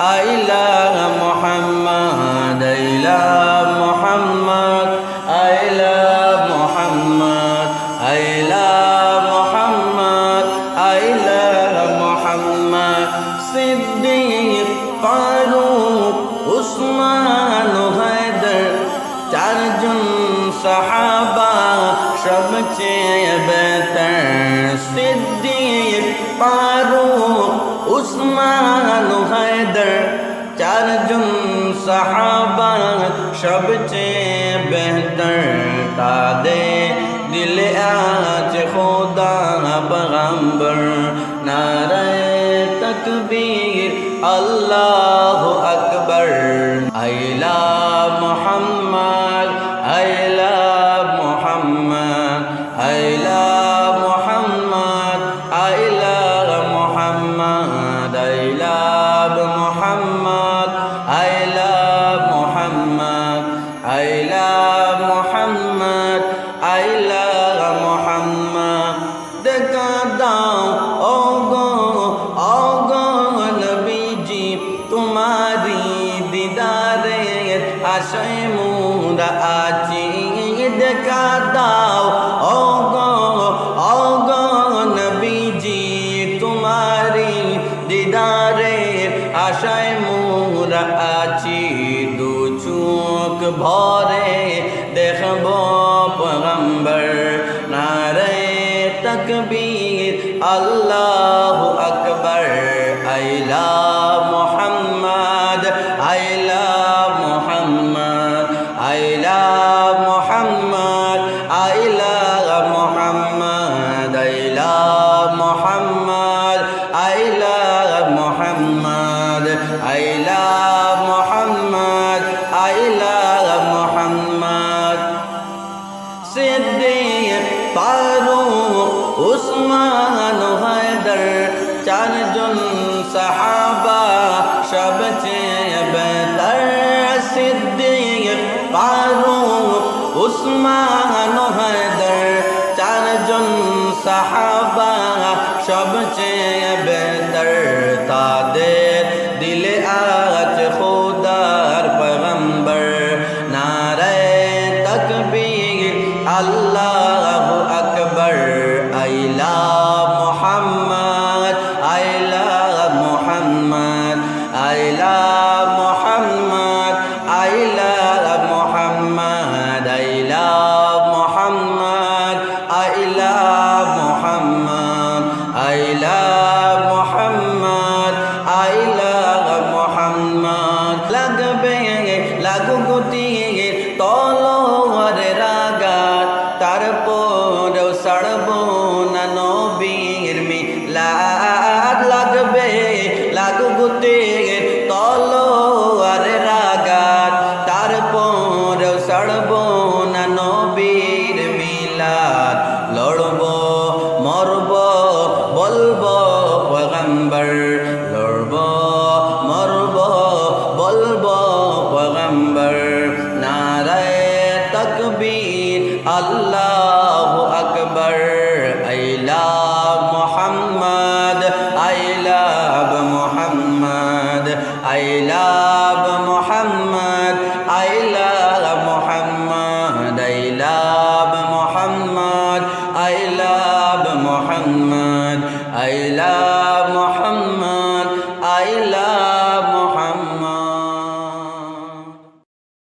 إله محمد إله محمد إله محمد إله محمد إله محمد. صديق فاروق عثمان হায়দর চারজন সাহাবা সবচেয়ে বেতর সিদ্দিক ফারুক চারজন সাহাবা সবচেয়ে বেহতর তাদের দিলে আছে খোদা পগম্বর নারায় তকবীর, আল্লাহ আকবর। আইলা মোহাম্মদ আইলা মোহাম্মদ আইলা মোহাম্মদ আইলা মোহাম্মদ আইলা আইলা মোহাম্মদ, দেখা দাও ও গো ও গো নবীজি তোমারি দিদারে আশয় মুরা আছি। দেখা দাও ও গো ও গো নবীজি তোমারি দিদারে আশায় মুরা আছি। দু চোখ ভরে দেখব আল্লাহ আকবর, আইলা মোহাম্মদ আইলা মোহাম্মদ আইলা মোহাম্মদ আইলা মোহাম্মদ আইলা মোহাম্মদ আইলা মোহাম্মদ আইলা মোহাম্মদ আইলা মোহাম্মদ। সিদ্দিক ফারুক, উসমান সাহাবা সবচেয়ে বেতর সিদ্দিক ফারুক উসমান হায়দার চারজন সাহাবা যাবে লাগু গতি আল্লাহ আকবর আইলা মোহাম্মদ আইলাব মোহাম্মদ আইলাব মোহাম্মদ আইলাব মোহাম্মদ আইলাব মোহাম্মদ আইলাব মোহাম্মদ আইলাব